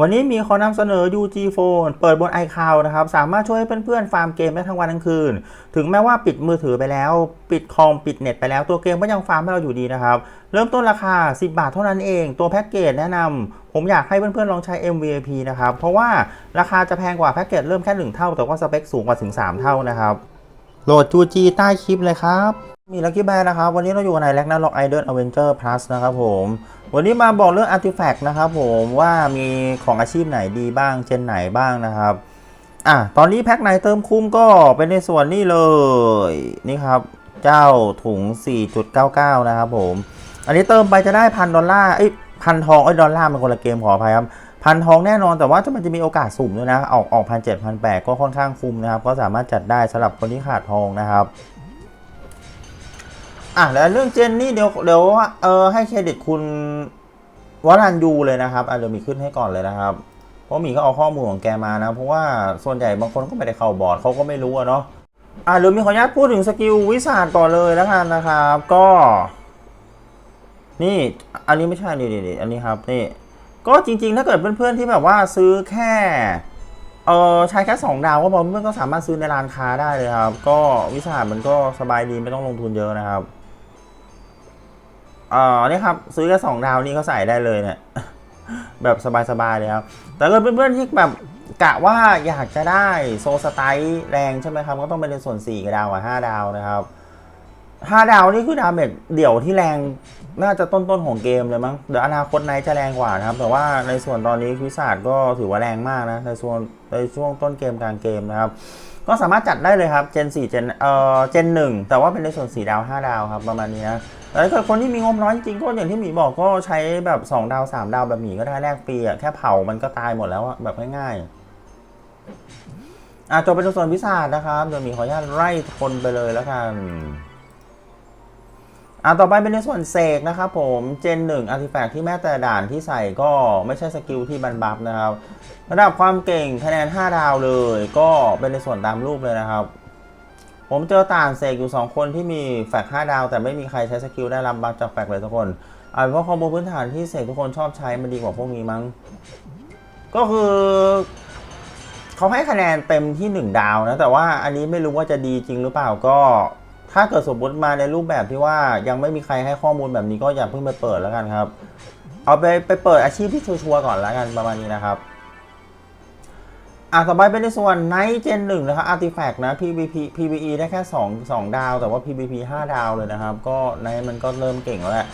วันนี้มีขอนำเสนอ UG Phone เปิดบน iCloud นะครับ สามารถช่วยให้เพื่อนๆ ฟาร์มเกมได้ทั้งวันทั้งคืน ถึงแม้ว่าปิดมือถือไปแล้ว ปิดคอม ปิดเน็ตไปแล้วตัวเกมก็ยังฟาร์มให้เราอยู่ดีนะครับ เริ่มต้นราคา 10 บาทเท่านั้นเอง ตัวแพ็กเกจแนะนำผมอยากให้เพื่อนๆ ลองใช้ MVP นะครับ เพราะว่าราคาจะแพงกว่าแพ็กเกจเริ่มแค่ 1 เท่า แต่ว่าสเปคสูงกว่าถึง 3 เท่านะครับโหลด UG ใต้คลิปเลยครับมีลักกี้แบร์นะครับวันนี้เราอยู่ในแล็กนาล็อกไอเดนอเวนเจอร์พลัสนะครับผม วันนี้มาบอกเรื่องอาร์ติแฟกต์นะครับผมว่ามีของอาชีพไหนดีบ้างเจนไหนบ้างนะครับอะตอนนี้แพ็คไหนเติมคุ้มก็เป็นในส่วนนี้เลยนี่ครับ เจ้าถุง 4.99 นะครับผม อันนี้เติมไปจะได้พันดอลลาร์เอ้พันทองเอ้ดอลลาร์เป็นคนละเกมขออภัยครับพันทองแน่นอนแต่ว่าจะมันจะมีโอกาสสุ่มด้วยนะออกออกพันเจ็ดพันแปดก็ค่อนข้างคุ้มนะครับ ก็สามารถจัดได้สำหรับคนที่ขาดทองนะครับ อะแล้วเรื่องเจนนี่เดี๋ยวเดี๋ยวเออให้เครดิตคุณวรันยูเลยนะครับอะเดี๋ยวมีขึ้นให้ก่อนเลยนะครับ เพราะมีก็เอาข้อมูลของแกมานะ เพราะว่าส่วนใหญ่บางคนก็ไม่ได้เข้าบอร์ดเขาก็ไม่รู้อะเนาะอะเดี๋ยวมีขออนุญาตพูดถึงสกิลวิสาดก่อนเลยแล้วกันนะครับ ก็ นี่อันนี้ไม่ใช่นี่นี่อันนี้ครับนี่ก็จริงๆ ถ้าเกิดเพื่อนๆที่แบบว่าซื้อแค่เออใช้แค่สองดาวก็พอเพื่อนก็สามารถซื้อในร้านค้าได้เลยครับ ก็วิสาดมันก็สบายดีไม่ต้องลงทุนเยอะนะครับ อ่านี่ครับซื้อแค่สองดาวนี่ก็ใส่ได้เลยเนี่ยแบบสบายๆเลยครับ แต่ถ้าเพื่อนๆที่แบบกะว่าอยากจะได้โซสไตล์แรงใช่ไหมครับ ก็ต้องเป็นในส่วน4กับดาวกับ5ดาวนะครับ5ดาวนี่คือดาเมจเดี่ยวที่แรงน่าจะต้นๆของเกมเลยมั้งเดี๋ยวอนาคตไนจะแรงกว่านะครับ แต่ว่าในส่วนตอนนี้วิสาดก็ถือว่าแรงมากนะในส่วนในช่วงต้นเกมกลางเกมนะครับ ก็สามารถจัดได้เลยครับเจน4เจนเอ่อเจน1แต่ว่าเป็นในส่วน4ดาว 5 ดาวครับประมาณนี้นะ แต่ถ้าเกิดคนที่มีงบน้อยจริงก็อย่างที่หมีบอกก็ใช้แบบ2ดาว3ดาวแบบหมีก็ได้แลกฟรีอะแค่เผามันก็ตายหมดแล้วอะแบบง่ายๆอะจบเป็นส่วนพิศาจนะครับเดี๋ยวหมีขออนุญาตไล่ทนไปเลยแล้วกันอะต่อไปเป็นในส่วนเสกนะครับผมเจน1อาร์ติแฟกที่แม้แต่ด่านที่ใส่ก็ไม่ใช่สกิลที่บันบัฟนะครับ ระดับความเก่งคะแนน 5 ดาวเลย ก็เป็นในส่วนตามรูปเลยนะครับ ผมเจอต่างเสกอยู่ 2 คนที่มีแฟก5ดาว แต่ไม่มีใครใช้สกิลได้รับบัฟจากแฟกเลยทุกคนอาจเป็นเพราะคอมโบพื้นฐานที่เสกทุกคนชอบใช้มันดีกว่าพวกนี้มั้ง ก็คือ เขาให้คะแนนเต็มที่ 1 ดาวนะ แต่ว่าอันนี้ไม่รู้ว่าจะดีจริงหรือเปล่าก็ ถ้าเกิดสมมติมาในรูปแบบที่ว่ายังไม่มีใครให้ข้อมูลแบบนี้ก็อย่าเพิ่งไปเปิดแล้วกันครับ เอาไปไปเปิดอาชีพที่ชัวร์ก่อนแล้วกันประมาณนี้นะครับ อะต่อไปเป็นในส่วน Night Gen 1 นะครับ Artifact นะ PVP PVE ได้แค่ 2 2 ดาว แต่ว่า PVP 5 ดาวเลยนะครับ ก็ในมันก็เริ่มเก่งแล้วแหละ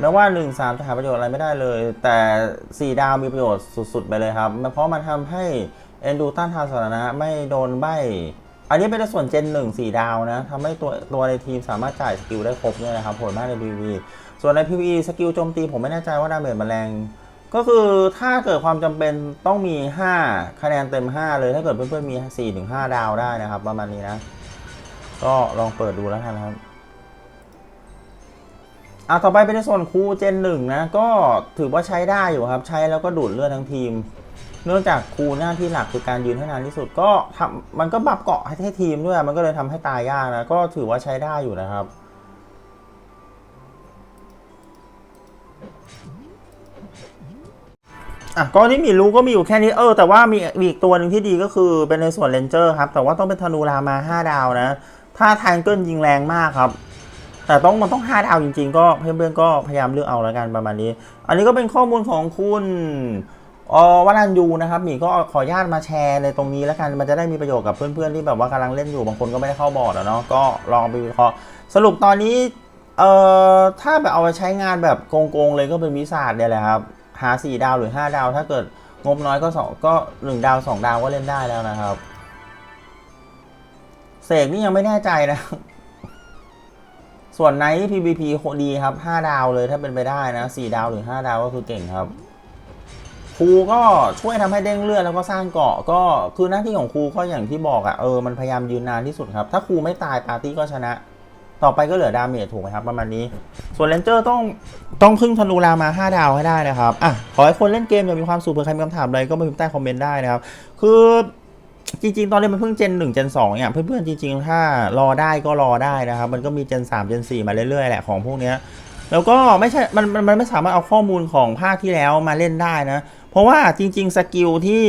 แม้ว่า 1 3 จะหาประโยชน์อะไรไม่ได้เลย แต่ 4 ดาวมีประโยชน์สุด ๆ ไปเลยครับ เพราะมันทำให้เอนดูต้านทานสถานะไม่โดนใบ อันนี้เป็นในส่วน Gen 1 4 ดาวนะทำให้ตัวตัวในทีมสามารถจ่ายสกิลได้ครบเนี่ยนะครับผลมากใน PVE ส่วนใน PVE สกิลโจมตีผมไม่แน่ใจว่าดาเมจมันแรง ก็คือถ้าเกิดความจำเป็นต้องมี 5 คะแนนเต็ม 5 เลยถ้าเกิดเพื่อนๆมี 4 ถึง 5 ดาวได้นะครับ ประมาณนี้นะ ก็ลองเปิดดูแล้วกันะครับอะต่อไปเป็นในส่วนคูเจนหนึ่งนะ ก็ถือว่าใช้ได้อยู่ครับ ใช้แล้วก็ดูดเลือดทั้งทีม เนื่องจากคูหน้าที่หลักคือการยืนให้นานที่สุด ก็ทำมันก็บับเกาะให้ให้ทีมด้วยมันก็เลยทำให้ตายยากนะ ก็ถือว่าใช้ได้อยู่นะครับ อะก็ที่มีรู้ก็มีอยู่แค่นี้เออแต่ว่ามีอีกตัวหนึ่งที่ดีก็คือเป็นในส่วนเลนเจอร์ครับ แต่ว่าต้องเป็นธนูรามา 5 ดาวนะถ้าแทงเกิลยิงแรงมากครับ แต่ต้องมันต้อง 5 ดาวจริง ๆ ก็เพื่อนๆก็พยายามเลือกเอาแล้วกันประมาณนี้ อันนี้ก็เป็นข้อมูลของคุณออวรันยูนะครับหมีก็ขออนุญาตมาแชร์ในตรงนี้แล้วกันมันจะได้มีประโยชน์กับเพื่อนๆที่แบบว่ากำลังเล่นอยู่บางคนก็ไม่ได้เข้าบอร์ดอะเนาะก็ลองไปวิเคราะห์สรุปตอนนี้เอ่อถ้าแบบเอาไปใช้งานแบบโกงๆเลยก็เป็นวิสาดเนี่ยแหละครับ หา 4 ดาวหรือ 5 ดาว ถ้าเกิดงบน้อยก็สองก็ 1 ดาว 2 ดาวก็เล่นได้แล้วนะครับ เสกนี่ยังไม่แน่ใจนะ ส่วนไนท์ PVP โคดีครับ 5 ดาวเลยถ้าเป็นไปได้นะ 4 ดาวหรือ 5 ดาวก็คือเก่งครับครูก็ช่วยทำให้เด้งเลือดแล้วก็สร้างเกาะก็คือหน้าที่ของครูก็อย่างที่บอกอะ่ะเออมันพยายามยืนนานที่สุดครับ ถ้าครูไม่ตายปาร์ตี้ก็ชนะ ต่อไปก็เหลือดาเมจถูกไหมครับประมาณนี้ ส่วนเลนเจอร์ต้องต้องพึ่งธนูรามา 5 ดาวให้ได้นะครับอะขอให้คนเล่นเกมอย่างมีความสุขเผื่อใครมีคำถามอะไรก็มาพิมพ์ใต้คอมเมนต์ได้นะครับ คือจริงๆ ตอนนี้มันเพิ่งเจน1เจน2เนี่ยเพื่อนๆจริงๆ ถ้ารอได้ก็รอได้นะครับ มันก็มีเจน3เจน4มาเรื่อยๆแหละของพวกเนี้ยแล้วก็ไม่ใช่มันมันมันไม่สามารถเอาข้อมูลของภาคที่แล้วมาเล่นได้นะ เพราะว่าจริง ๆ สกิลที่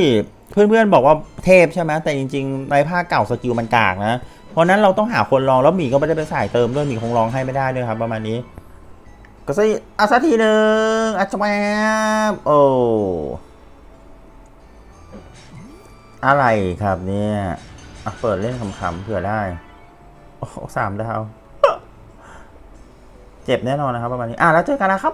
เพื่อนๆบอกว่าเทพใช่ไหมแต่จริงๆในภาคเก่าสกิลมันกากนะ ราะนั้นเราต้องหาคนลองแล้วหมีก็ไม่ได้เป็นสายเติมด้วยหมีคงลองให้ไม่ได้ด้วยครับ ประมาณนี้ ก็สิอะสักทีหนึ่งอะจแวบโอ้อะไรครับเนี่ยอะเปิดเล่นขำๆเผื่อได้โอ้สามดาวเจ็บแน่นอนนะครับ ประมาณนี้ อะแล้วเจอกันนะครับ